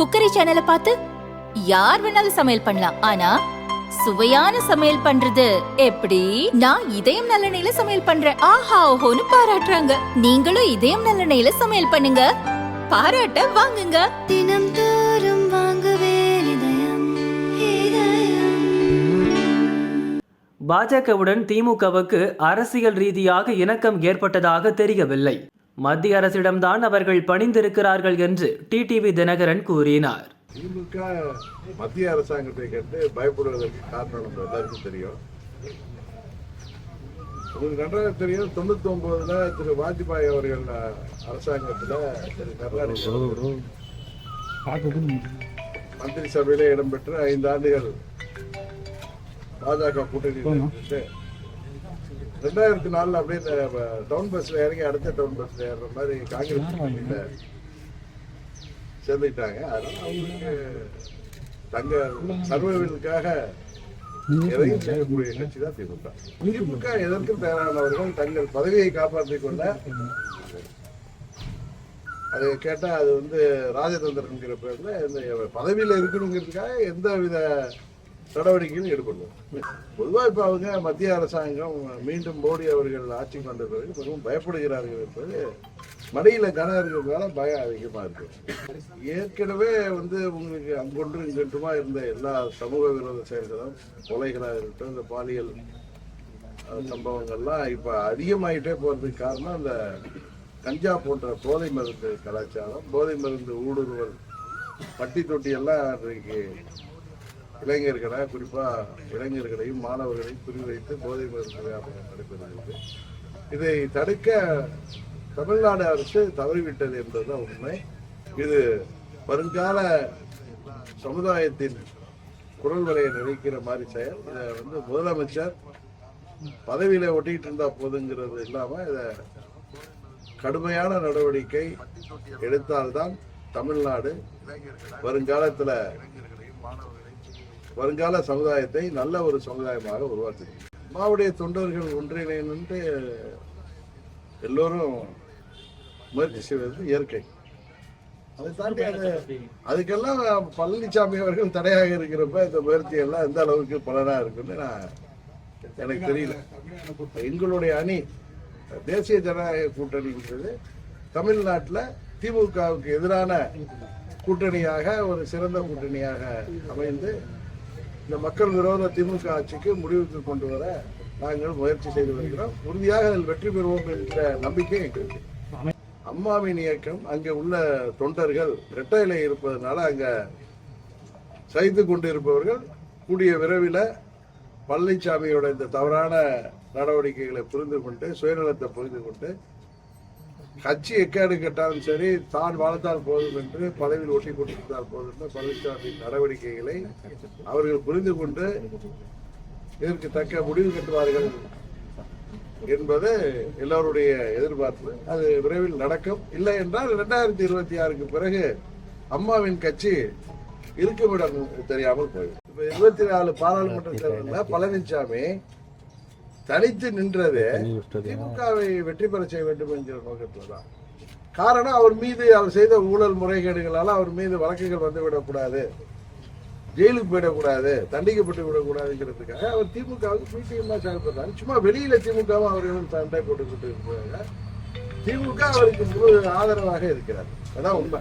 Cookery சேனலை பார்த்து யார் வேணாலும் சமையல் பண்ணலாம். ஆனா சுவையான சமையல் பண்றது எப்படி? நான் இதயம் நல்லெண்ணெயில சமையல் பண்றேன். ஆஹா ஓஹோன்னு பாராட்டுறாங்க. நீங்களும் இதயம் நல்லெண்ணெயில சமையல் பண்ணுங்க. பாராட்ட வாங்குங்க. தினம் தோறும் வாங்குவே இதயம் இதயம். பாஜகவுடன் திமுகவுக்கு அரசியல் ரீதியாக இணக்கம் ஏற்பட்டதாக தெரியவில்லை. மத்திய அரசிடம்தான் அவர்கள் பணிந்திருக்கிறார்கள் என்று டிடிவி தினகரன் கூறினார். திமுக மத்திய அரசாங்கத்தை கண்டு பயப்படுவதற்கு காரணம் நம்ம எல்லாருக்கும் தெரியும். உங்களுக்கு நன்றாக தெரியும் தொண்ணூத்தி ஒன்பதுல திரு வாஜ்பாய் அவர்கள் அரசாங்கத்துல திரு கருணாநிதி மந்திரி சபையில இடம்பெற்ற ஐந்து ஆண்டுகள் பாஜக கூட்டணி ரெண்டாயிரத்தி நாலுல அப்படியே டவுன் பஸ்ல இறங்கி அடுத்த டவுன் பஸ்ல ஏறுற மாதிரி காங்கிரஸ் கூட்டணியில சேர்ந்துக்கிட்டாங்க. அதனால அவங்களுக்கு தங்க சர்வைவலுக்காக எதையும் செய்யக்கூடிய கட்சி தான் திமுக. திமுக எதற்கும் தயாரானவர்கள் தங்கள் பதவியை காப்பாற்றிக் கொள்ள அது கேட்டா அது வந்து ராஜதந்திரங்கிற பேர்ல இந்த பதவியில இருக்கணுங்கிறதுக்காக எந்த வித நடவடிக்கைகள் எடுக்கணும். பொதுவாக இப்போ அவங்க மத்திய அரசாங்கம் மீண்டும் மோடி அவர்கள் ஆட்சி கொண்ட பிறகு மிகவும் பயப்படுகிறார்கள் என்பது மடியில கனம் இருக்கிறதுனால பயம் அதிகமாக இருக்கு. ஏற்கனவே வந்து உங்களுக்கு அங்கொன்று இங்கொன்றுமா இருந்த எல்லா சமூக விரோத செயல்களும் கொலைகளாக இருக்கட்டும் இந்த பாலியல் சம்பவங்கள்லாம் இப்போ அதிகமாகிட்டே போகிறதுக்கு காரணம் அந்த கஞ்சா போன்ற போதை மருந்து கலாச்சாரம் போதை மருந்து ஊடுருவல் பட்டி தொட்டி எல்லாம் இன்றைக்கு இளைஞர்களை குறிப்பாக இளைஞர்களையும் மாணவர்களையும் குறிவைத்து போதை மருந்து வியாபாரம் நடைபெறுகிறது. இதை தடுக்க தமிழ்நாடு அரசு தவறிவிட்டது என்பதுதான் உண்மை. இது வருங்கால சமுதாயத்தின் குரல் வலையை நினைக்கிற மாதிரி செயல். இதை வந்து முதலமைச்சர் பதவியில ஒட்டிக்கிட்டு இருந்தா போதுங்கிறது இல்லாம இதை கடுமையான நடவடிக்கை எடுத்தால்தான் தமிழ்நாடு வருங்காலத்துல வருங்கால சமுதாயத்தை நல்ல ஒரு சமுதாயமாக உருவாக்கி அம்மாவுடைய தொண்டர்கள் ஒன்றிணைந்து எல்லோரும் முயற்சி செய்வது இயற்கை. அதை தாண்டி அது அதுக்கெல்லாம் பழனிசாமி அவர்கள் தடையாக இருக்கிறப்ப இந்த முயற்சி எல்லாம் எந்த அளவுக்கு பலனா இருக்குன்னு நான் எனக்கு தெரியல. எங்களுடைய அணி தேசிய ஜனநாயக கூட்டணிங்கிறது தமிழ்நாட்டில் திமுகவுக்கு எதிரான கூட்டணியாக ஒரு சிறந்த கூட்டணியாக அமைந்து இந்த மக்கள் விரோத திமுக ஆட்சிக்கு முடிவுக்கு கொண்டு வர நாங்கள் முயற்சி செய்து வருகிறோம். உறுதியாக அதில் வெற்றி பெறுவோம் என்ற நம்பிக்கை எங்களுக்கு. அம்மாவின் இயக்கம் அங்கே உள்ள தொண்டர்கள் ரெட்டையில இருப்பதனால அங்க சைத்து கொண்டு இருப்பவர்கள் கூடிய விரைவில் பழனிசாமியோட இந்த தவறான நடவடிக்கைகளை புரிந்து கொண்டு சுயநலத்தை புரிந்து கொண்டு கட்சி எக்காடு கேட்டாலும் சரி தான் வாழ்ந்தால் போதும் என்று பதவியில் ஒட்டி கொண்டிருந்தால் போதும் என்று பழனிசாமி நடவடிக்கைகளை அவர்கள் புரிந்து கொண்டு இதற்கு தக்க முடிவு கட்டுவார்கள் என்பது எல்லோருடைய எதிர்பார்ப்பு. அது விரைவில் நடக்கும். இல்லை என்றால் இரண்டாயிரத்தி இருபத்தி ஆறுக்கு பிறகு அம்மாவின் கட்சி இருக்குமிடம் தெரியாமல் போயிடும். இப்போ இருபத்தி நாலு பாராளுமன்ற தேர்தலில் பழனிசாமி தனித்து நின்றது திமுகவை வெற்றி பெற செய்ய வேண்டும் என்கிற நோக்கத்தில் தான் காரணம் அவர் மீது அவர் செய்த ஊழல் முறைகேடுகளால் அவர் மீது வழக்குகள் வந்துவிடக்கூடாது ஜெயிலுக்கு போயிடக்கூடாது தண்டிக்கப்பட்டு விடக்கூடாதுங்கிறதுக்காக அவர் திமுகவுக்கு பிடிஎம்மா செயல்படுறாரு சும்மா வெளியில திமுகவும் அவர்களும் சண்டை போட்டுக்கிட்டு இருக்கிறாங்க. திமுக அவருக்கு முழு ஆதரவாக இருக்கிறார். அதான் உண்மை.